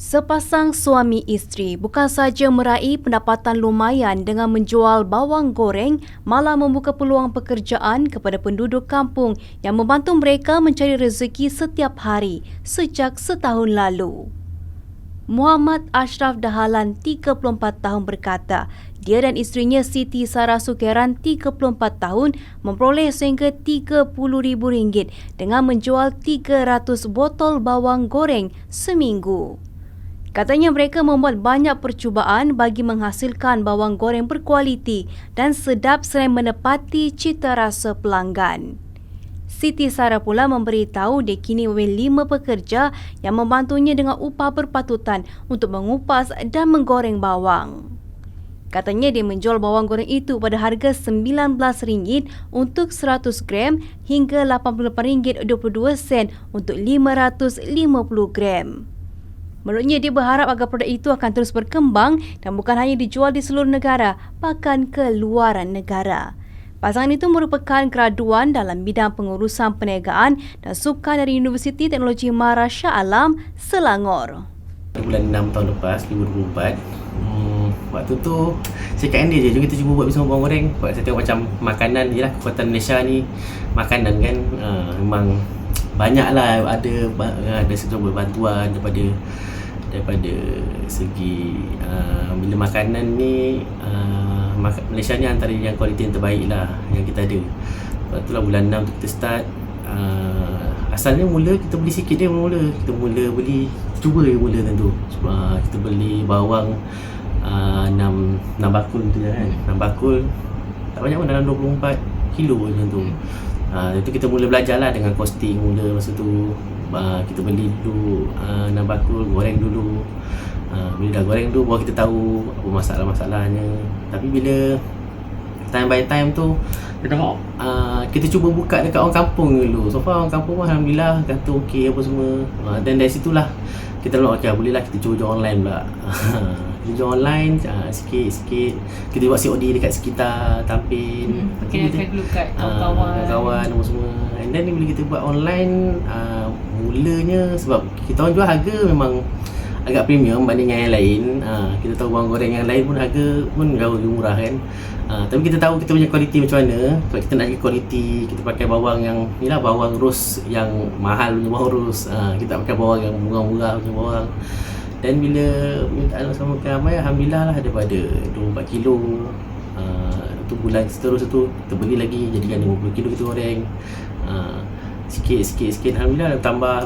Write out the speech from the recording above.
Sepasang suami isteri bukan sahaja meraih pendapatan lumayan dengan menjual bawang goreng, malah membuka peluang pekerjaan kepada penduduk kampung yang membantu mereka mencari rezeki setiap hari sejak setahun lalu. Muhammad Ashraf Dahalan, 34 tahun berkata, dia dan isterinya Siti Sarah Sukeran, 34 tahun, memperoleh sehingga RM30,000 dengan menjual 300 botol bawang goreng seminggu. Katanya mereka membuat banyak percubaan bagi menghasilkan bawang goreng berkualiti dan sedap selain menepati cita rasa pelanggan. Siti Sarah pula memberitahu dia kini memilih lima pekerja yang membantunya dengan upah berpatutan untuk mengupas dan menggoreng bawang. Katanya dia menjual bawang goreng itu pada harga RM19 untuk 100 gram hingga RM88.22 untuk 550 gram. Menurutnya dia berharap agar produk itu akan terus berkembang dan bukan hanya dijual di seluruh negara, bahkan ke luaran negara. Pasangan itu merupakan graduan dalam bidang pengurusan perniagaan dan sukan dari Universiti Teknologi Mara Shah Alam, Selangor. Bulan 6 tahun lepas, 2024, hmm, waktu tu saya kat Andy je, jom kita cuba buat bawang goreng. Sebab saya tengok macam makanan je lah, kekuatan Malaysia ni, makanan kan, uh, memang banyak lah ada, ada sesuatu bantuan daripada daripada segi uh, bila makanan ni uh, Malaysia ni antara yang kualiti yang terbaik lah yang kita ada. Lepas tu lah bulan 6 tu kita start uh, Asalnya mula kita beli sikit dia mula Kita mula beli, cuba je mula tentu uh, Kita beli bawang uh, 6, 6 bakul tu kan. 6 bakul Tak banyak pun dalam 24 kilo macam tu uh, Itu kita mula belajar lah dengan costing mula masa tu. Uh, Kita beli dulu uh, 6 bakul, goreng dulu. Ha, bila dah goreng tu baru kita tahu apa masalah-masalahnya. Tapi bila time by time tu kita tengok uh, kita cuba buka dekat orang kampung dulu. So far orang kampung pun Alhamdulillah kata okey apa semua. Uh, dan dari situlah kita tengok okey boleh lah kita cuba jual online pula. Kita jual online uh, sikit-sikit kita buat COD dekat sekitar Tampin hmm, kita akan dulu kat kawan-kawan. kawan apa semua. And then bila kita buat online uh, mulanya sebab kita orang jual harga memang agak premium banding yang lain. Ha, kita tahu bawang goreng yang lain pun harga pun jauh lebih murah kan. Ha, tapi kita tahu kita punya kualiti macam mana. Sebab kita nak jaga kualiti kita pakai bawang yang ni lah bawang ros yang mahal punya bawang ros. Ha, kita pakai bawang yang murah-murah punya bawang. Dan bila minta Allah sama ramai Alhamdulillah lah daripada 24 kilo. Uh, tu bulan seterusnya tu kita beli lagi jadikan 50 kilo kita goreng. Uh, sikit sikit sikit. Alhamdulillah dah tambah